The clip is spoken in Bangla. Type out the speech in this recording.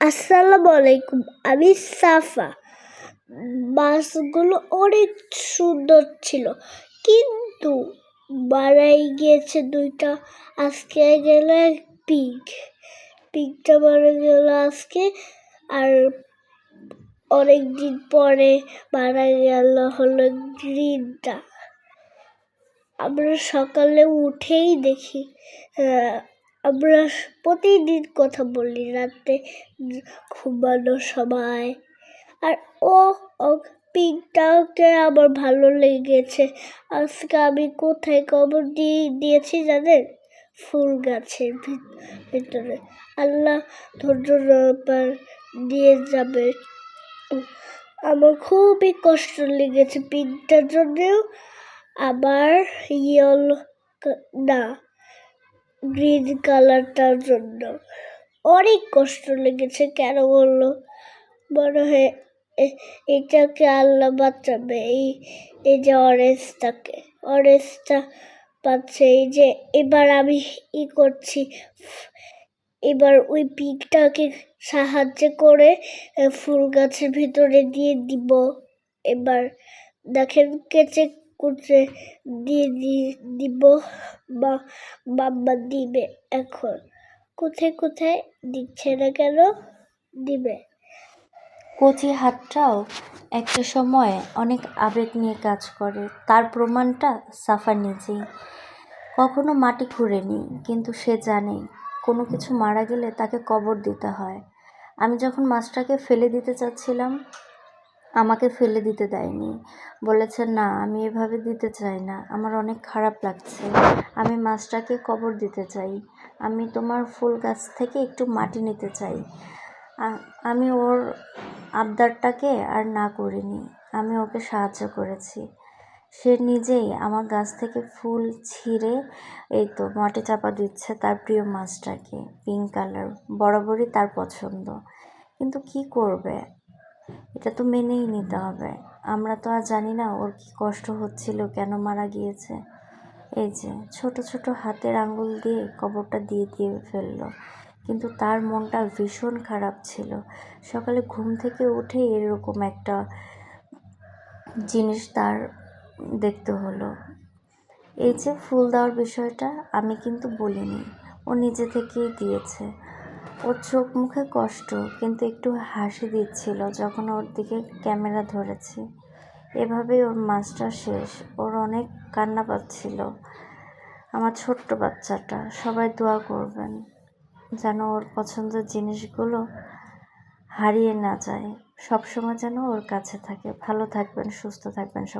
আসসালামু আলাইকুম আমি সাফা। মাছগুলো অনেক সুন্দর ছিল, কিন্তু মারাই গিয়েছে দুইটা। আজকে গেল এক পিগ পিগটা মারা গেল আজকে, আর অনেক দিন পরে মারা গেল হলো গ্রিনটা। আমরা সকালে উঠেই দেখি আমরা প্রতিদিন কথা বলি রাতে ঘুমানোর সময়। আর ও পিঙ্কটাকে আমার ভালো লেগেছে। আজকে আমি কোথায় কবর দিয়ে দিয়েছি জানেন? ফুল গাছের ভিত- ভিতরে। আল্লাহ ধৈর্য দিয়ে যাবে। আমার খুবই কষ্ট লেগেছে পিঙ্কটার জন্যেও। আবার ইয়েলো, না। গ্রিন কালারটার জন্য। অনেক কষ্ট লেগেছে, কেন বলল? মনে হয় এটাকে আল্লাহ বাঁচাবে, এই এই যে অরেঞ্জটাকে। অরেঞ্জটা পাচ্ছে, এই যে এবার আমি ই করছি, এবার ওই পিকটাকে সাহায্য করে ফুল গাছের ভিতরে দিয়ে দিব। এবার দেখেন কেচে কুচে দিয়ে দিব বা, বাবা দিবে। এখন কোথায় কোথায় দিচ্ছে না কেন দিবে? কচি হাতটাও একটা সময় অনেক আবেগ নিয়ে কাজ করে। তার প্রমাণটা সাফা নিজেই। কখনো মাটি খুঁড়েনি, কিন্তু সে জানে কোনো কিছু মারা গেলে তাকে কবর দিতে হয়। আমি যখন মাছটাকে ফেলে দিতে চাচ্ছিলাম আমাকে ফেলে দিতে দেয়নি। বলেছে, না, আমি এভাবে দিতে চাই না। আমার অনেক খারাপ লাগছে। আমি মাছটাকে কবর দিতে চাই। আমি তোমার ফুল গাছ থেকে একটু মাটি নিতে চাই। আমি ওর আবদারটাকে আর না করিনি। আমি ওকে সাহায্য করেছি। সে নিজেই আমার গাছ থেকে ফুল ছিঁড়ে, এই তো, মাটি চাপা দিচ্ছে তার প্রিয় মাছটাকে। পিঙ্ক কালার, বরাবরই তার পছন্দ। কিন্তু কি করবে? এটা তো মেনেই নিতে হবে। আমরা তো আর জানি না ওর কি কষ্ট হচ্ছিল, কেন মারা গিয়েছে। এই যে, ছোট ছোট হাতের আঙ্গুল দিয়ে কবরটা দিয়ে দিয়ে ফেলল। কিন্তু তার মনটা ভীষণ খারাপ ছিল। সকালে ঘুম থেকে উঠে এরকম একটা জিনিস তার দেখতে হলো। এই যে ফুল দেওয়ার বিষয়টা আমি কিন্তু বলিনি, ও নিজে থেকেই দিয়েছে। ওর চোখ মুখে কষ্ট, কিন্তু একটু হাসি দিচ্ছিল যখন ওর দিকে ক্যামেরা ধরেছি। এভাবেই ওর মাছটা শেষ। ওর অনেক কান্না পাচ্ছিল। আমার ছোট্ট বাচ্চাটা, সবাই দোয়া করবেন যেন ওর পছন্দের জিনিসগুলো হারিয়ে না যায়। সবসময় যেন ওর কাছে থাকে। ভালো থাকবেন, সুস্থ থাকবেন সব